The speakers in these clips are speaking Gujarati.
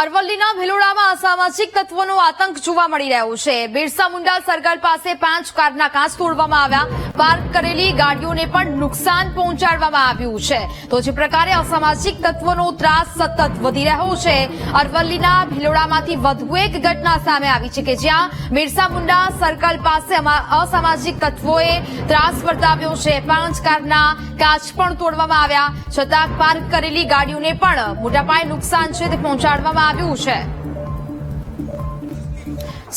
અરવલ્લીના ભિલોડામાં અસામાજિક તત્વોનો આતંક જોવા મળી રહ્યો છે. બિરસા મુંડા સર્કલ પાસે પાંચ કારના કાચ તોડવામાં આવ્યા. પાર્ક કરેલી ગાડીઓને પણ નુકસાન પહોંચાડવામાં આવ્યું છે. તો જે પ્રકારે અસામાજિક તત્વોનો ત્રાસ સતત વધી રહ્યો છે, અરવલ્લીના ભિલોડામાંથી વધુ એક ઘટના સામે આવી છે કે જ્યાં બિરસા મુંડા સર્કલ પાસે અસામાજિક તત્વોએ ત્રાસ વર્તાવ્યો છે. પાંચ કારના કાચ પણ તોડવામાં આવ્યા. છતાં પાર્ક કરેલી ગાડીઓને પણ મોટા પાયે નુકસાન છે તે પહોંચાડવામાં આવ્યું છે.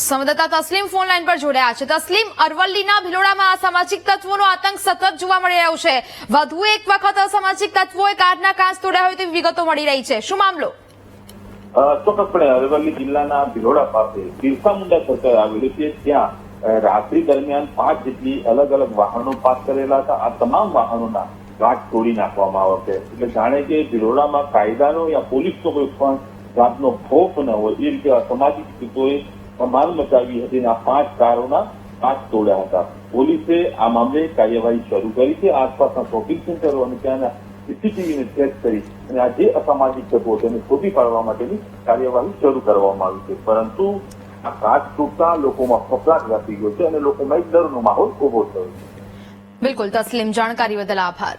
સંવાદદાતા તસ્લીમ ફોન લાઈન પર જોડાયા છે. તસ્લીમ અરવલ્લીના ભિલોડામાં અસામાજિક તત્વોનો આતંક સતત જોવા મળી રહ્યો છે. વધુ એક વખત અસામાજિક તત્વોએ કારના કાચ તોડ્યા હોય તેવી વિગતો મળી રહી છે. શું મામલો? ચોક્કસપણે અરવલ્લી જિલ્લાના ભિલોડા પાસે બિરસા મુંડા સર્કલ આવેલું છે. ત્યાં રાત્રિ દરમિયાન પાંચ જેટલી અલગ અલગ વાહનો પાસ કરેલા હતા. આ તમામ વાહનોના કાચ તોડી નાખવામાં આવે છે એટલે જાણે કે ભિલોડામાં કાયદાનો યા પોલીસનો કોઈ પણ જાતનો ખોફ ન હોય એ રીતે અસામાજિક તત્વોએ ધમાલ મચાવી હતી અને આ પાંચ કારોના કાચ તોડ્યા હતા. પોલીસે આ મામલે કાર્યવાહી શરૂ કરી છે. આસપાસના શોપિંગ સેન્ટરો અને ત્યાંના સીસીટીવીને ચેક કરી અને આ જે અસામાજિક તત્વો તેને શોધી પાડવા માટેની કાર્યવાહી શરૂ કરવામાં આવી છે. પરંતુ આ કાચ તૂટતા લોકોમાં ફફડાટ વ્યાપી ગયો છે અને લોકોમાં એક ડરનો માહોલ ઊભો થયો છે. બિલકુલ, તસ્લીમ, જાણકારી બદલ આભાર.